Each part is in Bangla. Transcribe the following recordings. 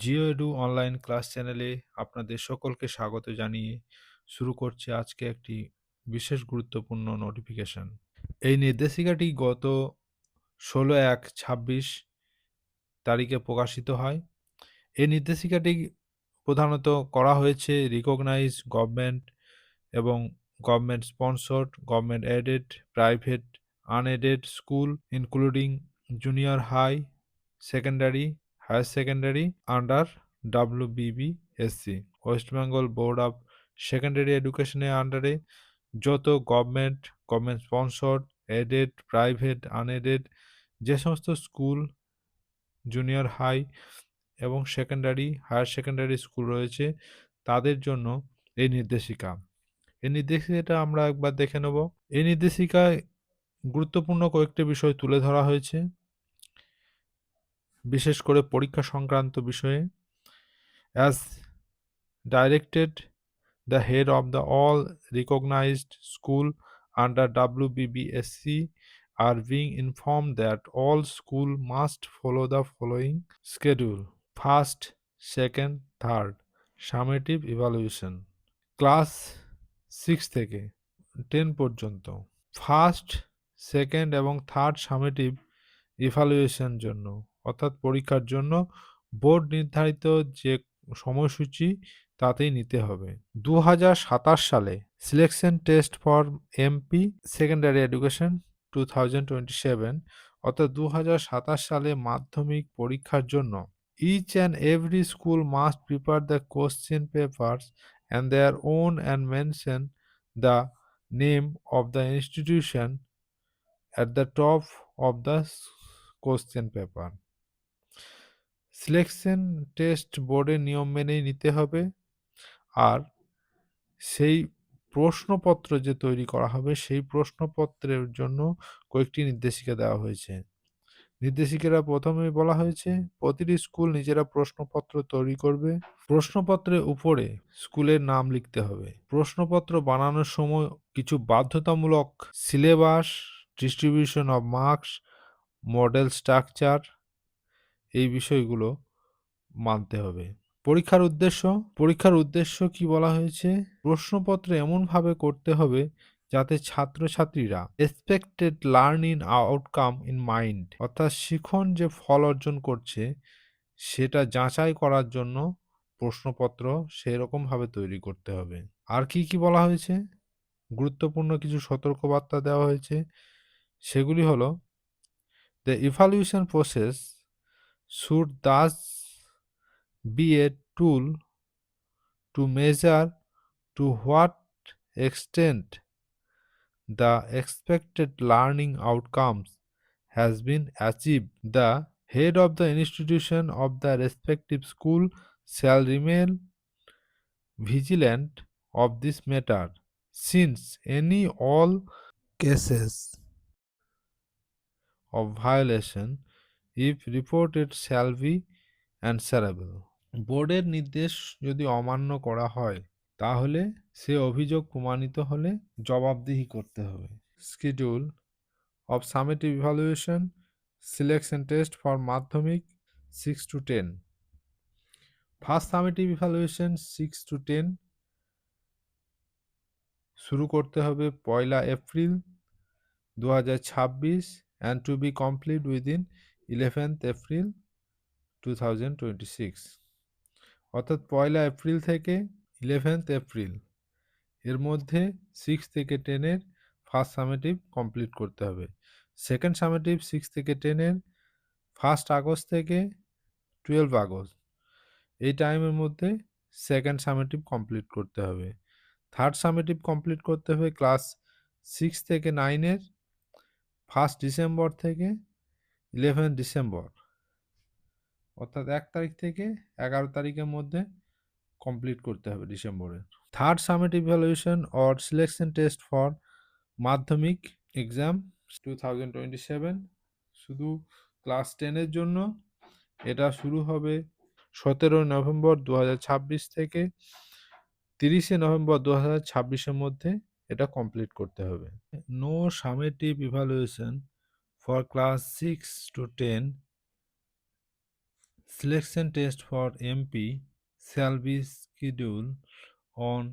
জিও এডু অনলাইন ক্লাস চ্যানেলে আপনাদের সকলকে স্বাগত জানিয়ে শুরু করছে আজকে একটি বিশেষ গুরুত্বপূর্ণ নোটিফিকেশন এই নির্দেশিকাটি গত ষোলো এক ছাব্বিশ তারিখে প্রকাশিত হয়। এই নির্দেশিকাটি প্রধানত করা হয়েছে রিকগনাইজ গভর্নমেন্ট এবং government sponsored government aided private unaided school including junior high secondary higher secondary under WBBSE West Bengal board of secondary এডুকেশনের আন্ডারে যত government government sponsored aided private unaided যে সমস্ত স্কুল জুনিয়র হাই এবং সেকেন্ডারি হায়ার সেকেন্ডারি স্কুল রয়েছে, তাদের জন্য এই নির্দেশিকা। এই নির্দেশিকাটা আমরা একবার দেখে নেব। এই নির্দেশিকায় গুরুত্বপূর্ণ কয়েকটি বিষয় তুলে ধরা হয়েছে। বিশেষ করে পরীক্ষা সংক্রান্ত বিষয়ে as directed the head of the all recognised school under WBBSE are being inform that all school must follow the following schedule first second third summative evaluation class six থেকে টেন পর্যন্ত। ফার্স্ট সেকেন্ড এবং থার্ড সামেটিভ ইভ্যালুয়েশন জন্য। অর্থাৎ পরীক্ষার জন্য বোর্ড নির্ধারিত যে সময়সূচি, তাতেই নিতে হবে। দু হাজার সাতাশ সালে selection test for MP secondary education two অর্থাৎ দু হাজার সাতাশ সালে মাধ্যমিক পরীক্ষার জন্য each and every school must prepare the question papers and their own and mention the name of the institution at the top of the question paper selection test বোর্ডের নিয়ম মেনেই নিতে হবে। আর সেই প্রশ্নপত্র যে তৈরি করা হবে, সেই প্রশ্নপত্রের জন্য কয়েকটি নির্দেশিকা দেওয়া হয়েছে। নির্দেশিকারা প্রথমে বলা হয়েছে, প্রতিটি স্কুল নিজেরা প্রশ্নপত্র তৈরি করবে। প্রশ্নপত্রের উপরে স্কুলের নাম লিখতে হবে। প্রশ্নপত্র বানানোর সময় কিছু বাধ্যতামূলক syllabus, distribution of marks, model structure এই বিষয়গুলো মানতে হবে। পরীক্ষার উদ্দেশ্য পরীক্ষার উদ্দেশ্য কি বলা হয়েছে? প্রশ্নপত্র এমনভাবে করতে হবে যাতে ছাত্রছাত্রীরা expected learning outcome in mind অর্থাৎ শিখন যে ফল অর্জন করছে, সেটা যাচাই করার জন্য প্রশ্নপত্র সেই রকমভাবে তৈরি করতে হবে। আর কি কি বলা হয়েছে? গুরুত্বপূর্ণ কিছু সতর্কবার্তা দেওয়া হয়েছে। সেগুলি হলো the evaluation process should thus be a tool to measure to what extent the expected learning outcomes has been achieved. The head of the institution of the respective school shall remain vigilant of this matter, since any all cases of violation, if reported, shall be answerable. বোর্ডের নির্দেশ যদি অমান্য করা হয় তাহলে সে অভিযোগ প্রমাণিত হলে জবাবদিহি করতে হবে schedule of summative evaluation selection test for Madhyamik six to ten first summative evaluation six to ten শুরু করতে হবে পয়লা এপ্রিল দু হাজার ছাব্বিশ and to be complete within eleventh April two thousand twenty six অর্থাৎ পয়লা এপ্রিল থেকে ইলেভেন্থ এপ্রিল এর মধ্যে সিক্স থেকে টেনের ফার্স্ট সামেটিভ কমপ্লিট করতে হবে। সেকেন্ড সামেটিভ সিক্স থেকে টেনের ফার্স্ট আগস্ট থেকে টুয়েলভ আগস্ট। এই টাইমের মধ্যে সেকেন্ড সামেটিভ কমপ্লিট করতে হবে। থার্ড সামেটিভ কমপ্লিট করতে হবে ক্লাস সিক্স থেকে নাইনের ফার্স্ট ডিসেম্বর থেকে ইলেভেন ডিসেম্বর অর্থাৎ এক তারিখ থেকে এগারো তারিখের মধ্যে কমপ্লিট করতে হবে ডিসেম্বরে third summative evaluation or selection test for Madhyamik exam two thousand twenty seven শুধু ক্লাস টেনের জন্য। এটা শুরু হবে সতেরোই নভেম্বর দু ছাব্বিশ থেকে তিরিশে নভেম্বর দু হাজার ছাব্বিশের মধ্যে। এটা কমপ্লিট করতে হবে। No summative evaluation for class six to ten selection test for MP shall be schedule on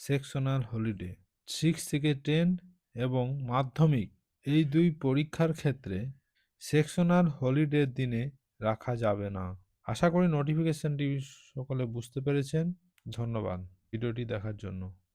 sectional holiday six থেকে টেন এবং মাধ্যমিক, এই দুই পরীক্ষার ক্ষেত্রে সেকশনাল হলিডের দিনে রাখা যাবে না। আশা করি নোটিফিকেশনটি সকলে বুঝতে পেরেছেন। ধন্যবাদ। ভিডিওটি দেখার জন্য।